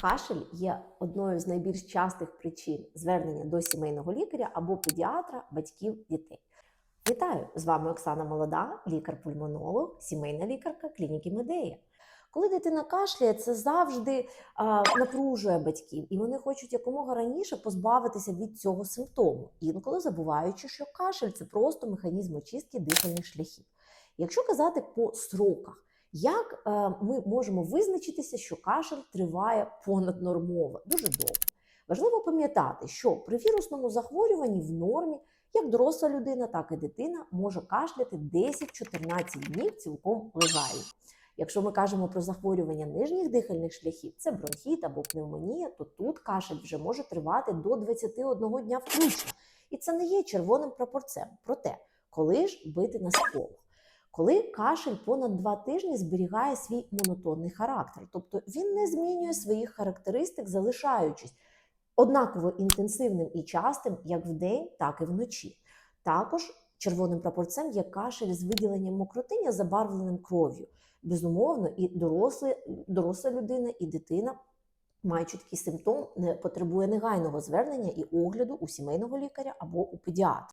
Кашель є одною з найбільш частих причин звернення до сімейного лікаря або педіатра батьків дітей. Вітаю! З вами Оксана Молода, лікар-пульмонолог, сімейна лікарка клініки Медея. Коли дитина кашляє, це завжди а, напружує батьків, і вони хочуть якомога раніше позбавитися від цього симптому, інколи забуваючи, що кашель це просто механізм очистки дихальних шляхів. Якщо казати по сроках, як е, ми можемо визначитися, що кашель триває понаднормово, дуже довго. Важливо пам'ятати, що при вірусному захворюванні в нормі як доросла людина, так і дитина може кашляти 10-14 днів цілком легально. Якщо ми кажемо про захворювання нижніх дихальних шляхів, це бронхіт або пневмонія, то тут кашель вже може тривати до 21 дня включно. І це не є червоним прапорцем. Проте, коли ж бити на сполох? Коли кашель понад два тижні зберігає свій монотонний характер, тобто він не змінює своїх характеристик, залишаючись однаково інтенсивним і частим як вдень, так і вночі. Також червоним прапорцем є кашель з виділенням мокротиння, забарвленим кров'ю. Безумовно, і дорослі, доросла людина, і дитина, маючи такий симптом, не потребує негайного звернення і огляду у сімейного лікаря або у педіатра.